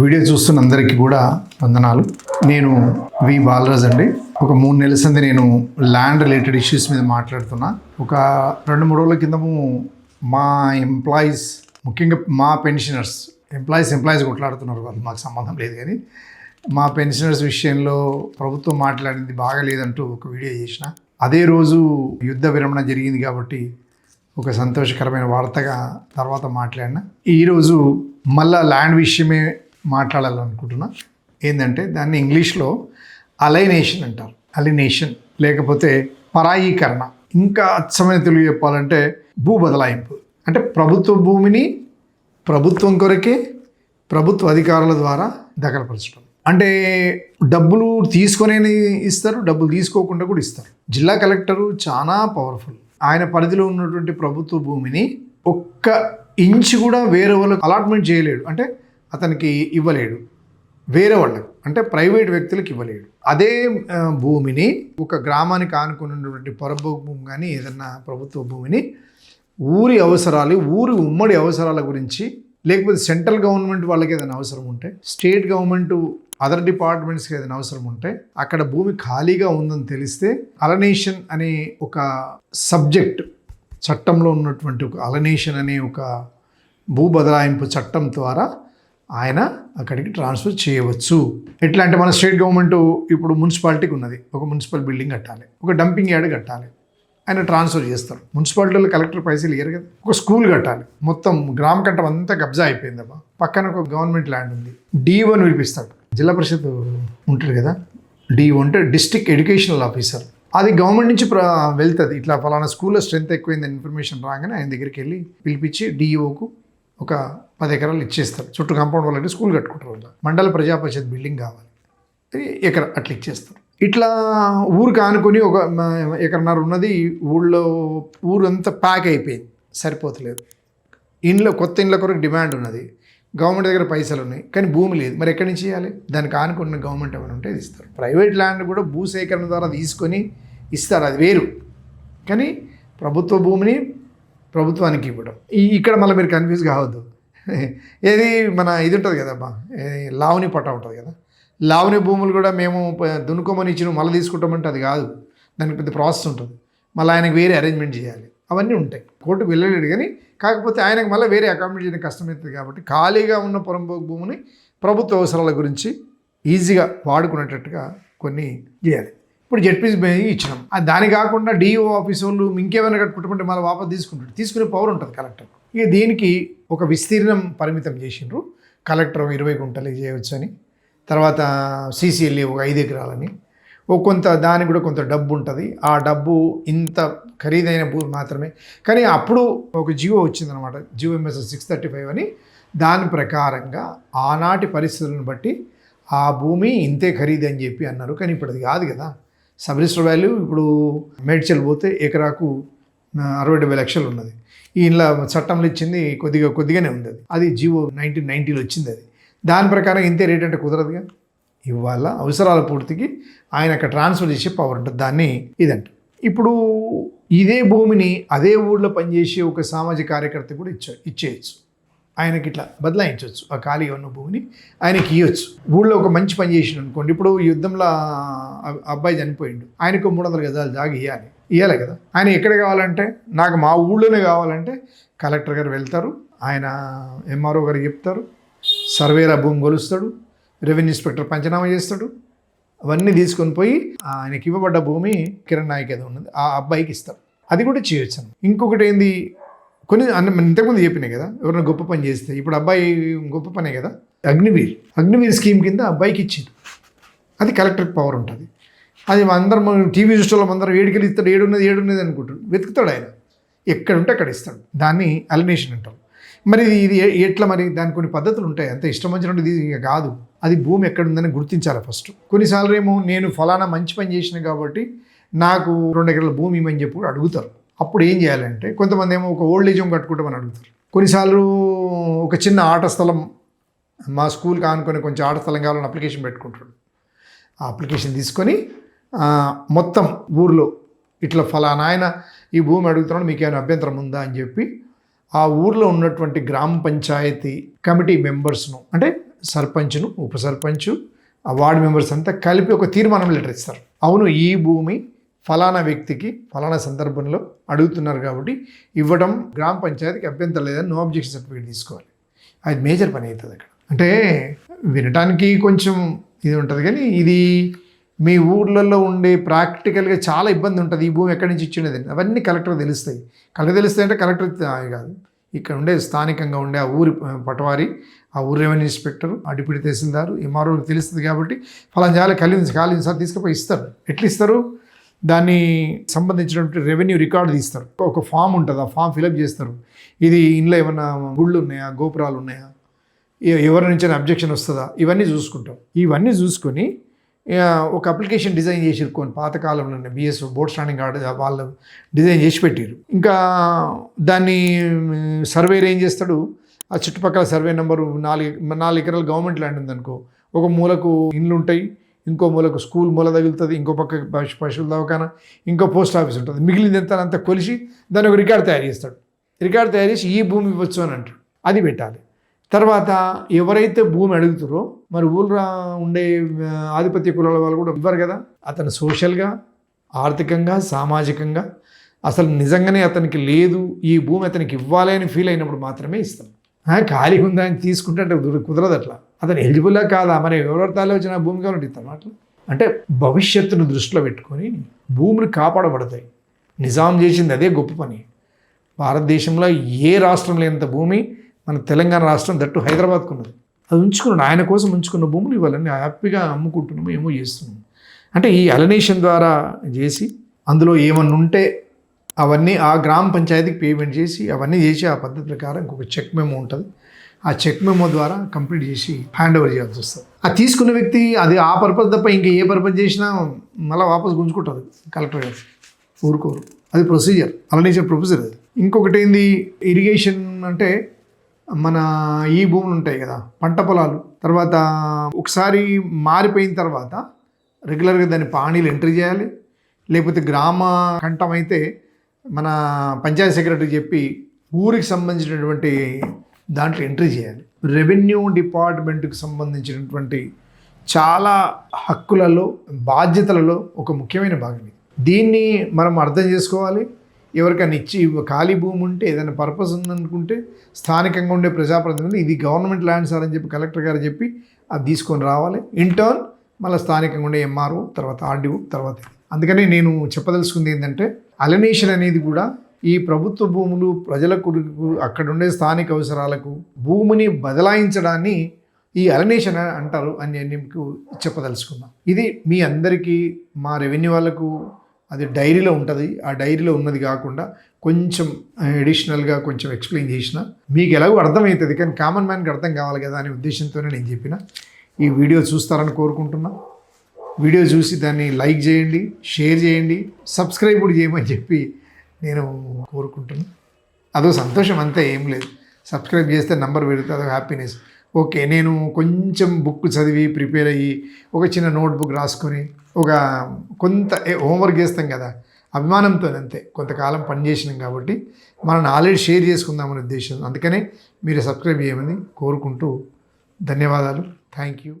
Video చూస్తున్న అందరికీ కూడా వందనాలు. నేను వి బాలరాజ్ అండి. ఒక మూడు నెలల సంది నేను ల్యాండ్ రిలేటెడ్ ఇష్యూస్ మీద మాట్లాడుతున్నా. ఒక రెండు మూడు రోజుల కిందము మా ఎంప్లాయీస్ ముఖ్యంగా మా పెన్షనర్స్ ఎంప్లాయీస్ ఎంప్లాయీస్ కొట్లాడుతున్నారు వాళ్ళు మాకు సంబంధం లేదు కానీ. మా పెన్షనర్స్ విషయంలో ప్రభుత్వం మాట్లాడింది బాగాలేదంటూ ఒక వీడియో చేసిన. అదే రోజు యుద్ధ విరమణ జరిగింది కాబట్టి ఒక సంతోషకరమైన వార్తగా తర్వాత మాట్లాడిన. ఈరోజు మళ్ళా ల్యాండ్ విషయమే మాట్లాడాలనుకుంటున్నా. ఏంటంటే దాన్ని ఇంగ్లీష్లో అలైనేషన్ అంటారు. అలినేషన్ లేకపోతే పరాయీకరణ. ఇంకా అచ్చమైన తెలుగు చెప్పాలంటే భూ బదలాయింపు అంటే ప్రభుత్వ భూమిని ప్రభుత్వం కొరకే ప్రభుత్వ అధికారుల ద్వారా దగ్గరపరచడం అంటే డబ్బులు తీసుకొనే ఇస్తారు డబ్బులు తీసుకోకుండా కూడా ఇస్తారు. జిల్లా కలెక్టరు చాలా పవర్ఫుల్. ఆయన పరిధిలో ఉన్నటువంటి ప్రభుత్వ భూమిని ఒక్క ఇంచ్ కూడా వేరే వాళ్ళకి అలాట్మెంట్ చేయలేడు. అంటే అతనికి ఇవ్వలేడు. వేరే వాళ్ళకు అంటే ప్రైవేట్ వ్యక్తులకు ఇవ్వలేడు. అదే భూమిని ఒక గ్రామానికి ఆనుకున్నటువంటి పొరభూ భూమి కానీ ఏదన్నా ప్రభుత్వ భూమిని ఊరి అవసరాలు ఊరి ఉమ్మడి అవసరాల గురించి లేకపోతే సెంట్రల్ గవర్నమెంట్ వాళ్ళకి ఏదైనా అవసరం ఉంటే స్టేట్ గవర్నమెంట్ అదర్ డిపార్ట్మెంట్స్కి ఏదైనా అవసరం ఉంటే అక్కడ భూమి ఖాళీగా ఉందని తెలిస్తే అలనేషన్ అనే ఒక సబ్జెక్ట్ చట్టంలో ఉన్నటువంటి ఒక అలనేషన్ అనే ఒక భూ బదలాయింపు చట్టం ద్వారా ఆయన అక్కడికి ట్రాన్స్ఫర్ చేయవచ్చు. ఎట్లా అంటే మన స్టేట్ గవర్నమెంట్ ఇప్పుడు మున్సిపాలిటీకి ఉన్నది. ఒక మున్సిపల్ బిల్డింగ్ కట్టాలి. ఒక డంపింగ్ యార్డ్ కట్టాలి. ఆయన ట్రాన్స్ఫర్ చేస్తారు. మున్సిపాలిటీలో కలెక్టర్ పైసలు ఇయ్యరు కదా. ఒక స్కూల్ కట్టాలి. మొత్తం గ్రామ కట్టం అంతా కబ్జా అయిపోయిందమ్మా. పక్కన ఒక గవర్నమెంట్ ల్యాండ్ ఉంది. డి వన్ పిలిపిస్తాడు జిల్లా పరిషత్ ఉంటాడు కదా. డి అంటే డిస్ట్రిక్ట్ ఎడ్యుకేషనల్ ఆఫీసర్. అది గవర్నమెంట్ నుంచి ప్ర వెళ్తుంది. ఇట్లా ఫలానా స్కూల్లో స్ట్రెంత్ ఎక్కువైంది ఇన్ఫర్మేషన్ రాగానే ఆయన దగ్గరికి వెళ్ళి పిలిపించి డిఈఓకు ఒక పది ఎకరాలు ఇచ్చేస్తారు. చుట్టూ కాంపౌండ్ వాళ్ళకి స్కూల్ కట్టుకుంటారు వాళ్ళు. మండల ప్రజా పరిషత్ బిల్డింగ్ కావాలి ఎకర అట్లా ఇచ్చేస్తారు. ఇట్లా ఊరికి ఆనుకొని ఒక ఎకరన్నర ఉన్నది ఊళ్ళో ఊరంతా ప్యాక్ అయిపోయింది. సరిపోతలేదు. ఇండ్ల కొత్త ఇండ్ల కొరకు డిమాండ్ ఉన్నది. గవర్నమెంట్ దగ్గర పైసలు ఉన్నాయి. కానీ భూమి లేదు. మరి ఎక్కడి నుంచి ఇవ్వాలి? దానికి ఆనుకున్న గవర్నమెంట్ ఏమైనా ఉంటే ఇస్తారు. ప్రైవేట్ ల్యాండ్ కూడా భూసేకరణ ద్వారా తీసుకొని ఇస్తారు. అది వేరు. కానీ ప్రభుత్వ భూమిని ప్రభుత్వానికి ఇవ్వడం. ఈ ఇక్కడ మళ్ళీ మీరు కన్ఫ్యూజ్ కావద్దు. ఏది మన ఇది ఉంటుంది కదమ్మా లావుని పట్ట ఉంటుంది కదా. లావుని భూములు కూడా మేము దున్నుకోమని ఇచ్చిన మళ్ళీ తీసుకుంటామంటే అది కాదు. దానికి పెద్ద ప్రాసెస్ ఉంటుంది. మళ్ళీ ఆయనకు వేరే అరేంజ్మెంట్ చేయాలి. అవన్నీ ఉంటాయి. కోర్టుకు వెళ్ళలేడు కానీ కాకపోతే ఆయనకు మళ్ళీ వేరే అకామిడేట్ చేయడం కష్టమవుతుంది కాబట్టి ఖాళీగా ఉన్న పొరంపోకు భూమిని ప్రభుత్వ అవసరాల గురించి ఈజీగా వాడుకునేటట్టుగా కొన్ని చేయాలి. ఇప్పుడు జెడ్పీసీ ఇచ్చినాం. అది దాని కాకుండా డిఓ ఆఫీస్ వాళ్ళు ఇంకేమైనా కట్టుకుంటుంటే మళ్ళీ వాపస్ తీసుకుంటాడు తీసుకునే పవర్ ఉంటుంది కలెక్టర్. ఇక దీనికి ఒక విస్తీర్ణం పరిమితం చేసిండ్రు. కలెక్టర్ ఒక ఇరవై గుంటలు చేయవచ్చని తర్వాత సీసీఎల్ఏ ఒక ఐదు ఎకరాలని. ఓ కొంత దానికి కూడా కొంత డబ్బు ఉంటుంది. ఆ డబ్బు ఇంత ఖరీదైన భూమి మాత్రమే. కానీ అప్పుడు ఒక జియో వచ్చిందనమాట GO MSS six thirty five అని. దాని ప్రకారంగా ఆనాటి పరిస్థితులను బట్టి ఆ భూమి ఇంతే ఖరీదు అని చెప్పి అన్నారు. కానీ ఇప్పుడు అది కాదు కదా. సబ్ రిజిస్టర్ వాల్యూ ఇప్పుడు మేడ్చల్ పోతే ఎకరాకు అరవై డెబ్బై లక్షలు ఉన్నది. ఈ ఇంట్లో చట్టంలో ఇచ్చింది కొద్దిగా కొద్దిగానే ఉంది అది. అది జియో నైన్టీన్ నైంటీలో వచ్చింది అది. దాని ప్రకారం ఇంతే రేట్ అంటే కుదరదుగా? ఇవాళ అవసరాల పూర్తికి ఆయన అక్కడ ట్రాన్స్ఫర్ చేసే పవర్ ఉంటుంది. దాన్ని ఇదంట. ఇప్పుడు ఇదే భూమిని అదే ఊళ్ళో పనిచేసే ఒక సామాజిక కార్యకర్త కూడా ఇచ్చ ఇచ్చేయచ్చు. ఆయనకి ఇట్లా బదలాయించవచ్చు ఆ ఖాళీగా ఉన్న భూమిని ఆయనకి ఇవ్వచ్చు ఊళ్ళో ఒక మంచి పని చేసిన అనుకోండి ఇప్పుడు యుద్ధంలో అబ్బాయి చనిపోయిండు. ఆయనకు మూడు వందల గజాలు జాగి ఇవ్వాలి ఇవ్వాలి కదా? ఆయన ఎక్కడ కావాలంటే నాకు మా ఊళ్ళోనే కావాలంటే కలెక్టర్ గారు వెళ్తారు ఆయన ఎంఆర్ఓ గారు చెప్తారు సర్వేరా భూమి కొలుస్తాడు రెవెన్యూ ఇన్స్పెక్టర్ పంచనామా చేస్తాడు అవన్నీ తీసుకొని పోయి ఆయనకి ఇవ్వబడ్డ భూమి కిరణ్ నాయక్ ఏదో ఉన్నది ఆ అబ్బాయికి ఇస్తారు. అది కూడా చేయొచ్చు ఇంకొకటి ఏంది కొన్ని అన్న ఇంతకుముందు చెప్పినాయి కదా ఎవరైనా గొప్ప పని చేస్తే ఇప్పుడు అబ్బాయి గొప్ప పనే కదా అగ్నివీర్. అగ్నివీర్ స్కీమ్ కింద అబ్బాయికి ఇచ్చింది అది కలెక్టర్ పవర్ ఉంటుంది. అది అందరం టీవీ చూసేవాళ్ళం అందరం ఏడుకెళ్ళి ఇస్తాడు ఏడున్నది ఏడున్నది అనుకుంటాడు. వెతుకుతాడు ఆయన. ఎక్కడ ఉంటే అక్కడ ఇస్తాడు. దాన్ని అలినేషన్ అంటారు మరి ఇది ఇది ఎట్లా మరి దానికి కొన్ని పద్ధతులు ఉంటాయి. అంత ఇష్టం వచ్చినట్టు ఇది కాదు. అది భూమి ఎక్కడుందని గుర్తించాలి ఫస్ట్. కొన్నిసార్లు ఏమో నేను ఫలానా మంచి పని చేసిన కాబట్టి నాకు రెండు ఎకరాల భూమి ఇవ్వని చెప్పి అడుగుతారు. అప్పుడు ఏం చేయాలంటే కొంతమంది ఏమో ఒక ఓల్డ్ ఏజ్ హోమ్ కట్టుకుంటామని అడుగుతారు. కొన్నిసార్లు ఒక చిన్న ఆట స్థలం మా స్కూల్కి ఆనుకొని కొంచెం ఆట స్థలం కావాలని అప్లికేషన్ పెట్టుకుంటాడు. ఆ అప్లికేషన్ తీసుకొని మొత్తం ఊర్లో ఇట్లా ఫలానా ఆయన ఈ భూమి అడుగుతున్నాడు మీకు ఏమైనా అభ్యంతరం ఉందా అని చెప్పి ఆ ఊర్లో ఉన్నటువంటి గ్రామ పంచాయతీ కమిటీ మెంబర్స్ను అంటే సర్పంచ్ను ఉప సర్పంచ్ ఆ వార్డు మెంబర్స్ అంతా కలిపి ఒక తీర్మానం లెటర్ ఇస్తారు. అవును ఈ భూమి ఫలానా వ్యక్తికి ఫలానా సందర్భంలో అడుగుతున్నారు కాబట్టి ఇవ్వడం గ్రామ పంచాయతీకి అభ్యంతరం లేదని నో అబ్జెక్షన్ సర్టిఫికేట్ తీసుకోవాలి. అది మేజర్ పని అవుతుంది అక్కడ. అంటే వినటానికి కొంచెం ఇది ఉంటుంది కానీ ఇది మీ ఊర్లలో ఉండే ప్రాక్టికల్గా చాలా ఇబ్బంది ఉంటుంది. ఈ భూమి ఎక్కడి నుంచి ఇచ్చినది అవన్నీ కలెక్టర్ తెలుస్తాయి. కలెక్టర్ తెలుస్తాయి అంటే కలెక్టర్ కాదు. ఇక్కడ ఉండే స్థానికంగా ఉండే ఆ ఊరి పటవారి ఆ ఊరి రెవెన్యూ ఇన్స్పెక్టర్ ఆ డిప్యూటీ తహసీల్దార్ ఎంఆర్ఓకి తెలుస్తుంది కాబట్టి ఫలానా జాలి కలిసి ఖాళీ సార్ తీసుకుపోయి ఇస్తారు. ఎట్లా ఇస్తారు? దాన్ని సంబంధించినటువంటి రెవెన్యూ రికార్డు తీస్తారు. ఒక ఫామ్ ఉంటుంది ఆ ఫామ్ ఫిలప్ చేస్తారు. ఇది ఇంట్లో ఏమైనా గుళ్ళు ఉన్నాయా గోపురాలు ఉన్నాయా? ఎవరి నుంచి అబ్జెక్షన్ వస్తుందా? ఇవన్నీ చూసుకుంటాం. ఇవన్నీ చూసుకొని ఒక అప్లికేషన్ డిజైన్ చేసి కొన్ని పాతకాలంలో బిఎస్ బోర్డ్ స్టాండింగ్ ఆర్డర్ వాళ్ళు డిజైన్ చేసి పెట్టారు. ఇంకా దాన్ని సర్వేర్ ఏం చేస్తాడు? ఆ చుట్టుపక్కల సర్వే నెంబరు నాలుగు నాలుగు ఎకరాలు గవర్నమెంట్ ల్యాండ్ ఉందనుకో ఒక మూలకు ఇండ్లు ఉంటాయి ఇంకో మూలకు స్కూల్ మూల తగులుతుంది ఇంకో పక్క పశు పశువుల దవాఖాన ఇంకో పోస్ట్ ఆఫీస్ ఉంటుంది. మిగిలింది ఎంత అంతా కొలిసి దాన్ని ఒక రికార్డు తయారు చేస్తాడు. రికార్డు తయారు చేసి ఈ భూమి ఇవ్వచ్చు అని అంటాడు. అది పెట్టాలి. తర్వాత ఎవరైతే భూమి అడుగుతారో మరి ఊళ్ళో ఉండే ఆధిపత్య కులాల వాళ్ళు కూడా ఇవ్వరు కదా. అతను సోషల్గా ఆర్థికంగా సామాజికంగా అసలు నిజంగానే అతనికి లేదు ఈ భూమి అతనికి ఇవ్వాలి అని ఫీల్ అయినప్పుడు మాత్రమే ఇస్తాం. ఖాళీగా ఉందా అని తీసుకుంటే అంటే కుదరదు అట్లా. అతను ఎలిజిబుల్లా కాదా? మరి ఎవరెవరి వచ్చిన భూమి కావాలంటే ఇస్తాం అట్లా అంటే భవిష్యత్తును దృష్టిలో పెట్టుకొని భూములు కాపాడబడతాయి. నిజాం చేసింది అదే గొప్ప పని. భారతదేశంలో ఏ రాష్ట్రం లేనంత భూమి మన తెలంగాణ రాష్ట్రం దట్టు హైదరాబాద్కు ఉన్నది. అది ఉంచుకున్నాడు. ఆయన కోసం ఉంచుకున్న భూములు ఇవ్వాలని హ్యాపీగా అమ్ముకుంటున్నాము ఏమో చేస్తున్నాము. అంటే ఈ అలనేషన్ ద్వారా చేసి అందులో ఏమన్నా ఉంటే అవన్నీ ఆ గ్రామ పంచాయతీకి పేమెంట్ చేసి అవన్నీ చేసి ఆ పద్ధతి ప్రకారం ఇంకొక చెక్ మేము ఉంటుంది. ఆ చెక్ మెమో ద్వారా కంప్లీట్ చేసి హ్యాండ్ ఓవర్ చేయాల్సి వస్తుంది. ఆ తీసుకున్న వ్యక్తి అది ఆ పర్పస్ తప్ప ఇంకా ఏ పర్పస్ చేసినా మళ్ళీ వాపస్ గుంజుకుంటుంది కలెక్టర్ గారు. ఊరుకోరు. అది ప్రొసీజర్. అలనేషన్ ప్రొసీజర్ అది. ఇంకొకటి ఏంది? ఇరిగేషన్ అంటే మన ఈ భూములు ఉంటాయి కదా పంట పొలాలు. తర్వాత ఒకసారి మారిపోయిన తర్వాత రెగ్యులర్గా దాన్ని పానీలు ఎంట్రీ చేయాలి. లేకపోతే గ్రామ కంఠం అయితే మన పంచాయత్ సెక్రటరీ చెప్పి ఊరికి సంబంధించినటువంటి దాంట్లో ఎంట్రీ చేయాలి. రెవెన్యూ డిపార్ట్మెంట్కి సంబంధించినటువంటి చాలా హక్కులలో బాధ్యతలలో ఒక ముఖ్యమైన భాగం ఇది. దీన్ని మనం అర్థం చేసుకోవాలి. ఎవరికైనా ఇచ్చి ఖాళీ భూమి ఉంటే ఏదైనా పర్పస్ ఉందనుకుంటే స్థానికంగా ఉండే ప్రజాప్రతినిధులు ఇది గవర్నమెంట్ ల్యాండ్ సార్ అని చెప్పి కలెక్టర్ గారు చెప్పి అది తీసుకొని రావాలి. ఇంటర్న్ మళ్ళీ స్థానికంగా ఉండే ఎంఆర్ఓ తర్వాత ఆర్డీఓ తర్వాత అందుకని నేను చెప్పదలుచుకుంది ఏంటంటే అలనేషన్ అనేది కూడా ఈ ప్రభుత్వ భూములు ప్రజలకు అక్కడుండే స్థానిక అవసరాలకు భూమిని బదలాయించడాన్ని ఈ అలనేషన్ అంటారు అని నేను మీకు చెప్పదలుచుకున్నాను ఇది మీ అందరికీ మా రెవెన్యూ వాళ్ళకు అది డైరీలో ఉంటుంది. ఆ డైరీలో ఉన్నది కాకుండా కొంచెం అడిషనల్గా కొంచెం ఎక్స్ప్లెయిన్ చేసిన మీకు ఎలాగో అర్థమవుతుంది. కానీ కామన్ మ్యాన్కి అర్థం కావాలి కదా అనే ఉద్దేశంతోనే నేను చెప్పిన. ఈ వీడియో చూస్తారని కోరుకుంటున్నా. వీడియో చూసి దాన్ని లైక్ చేయండి షేర్ చేయండి సబ్స్క్రైబ్ కూడా చేయమని చెప్పి నేను కోరుకుంటున్నాను అదో సంతోషం అంతే ఏం లేదు. సబ్స్క్రైబ్ చేస్తే నంబర్ పెడితే అదో హ్యాపీనెస్ ఓకే నేను కొంచెం బుక్ చదివి ప్రిపేర్ అయ్యి ఒక చిన్న నోట్బుక్ రాసుకొని ఒక కొంత హోంవర్క్ చేస్తాం కదా అభిమానంతో అంతే. కొంతకాలం పనిచేసినాం కాబట్టి మనం నాలెడ్జ్ షేర్ చేసుకుందామనే ఉద్దేశం. అందుకనే మీరు సబ్స్క్రైబ్ చేయమని కోరుకుంటూ ధన్యవాదాలు. Thank you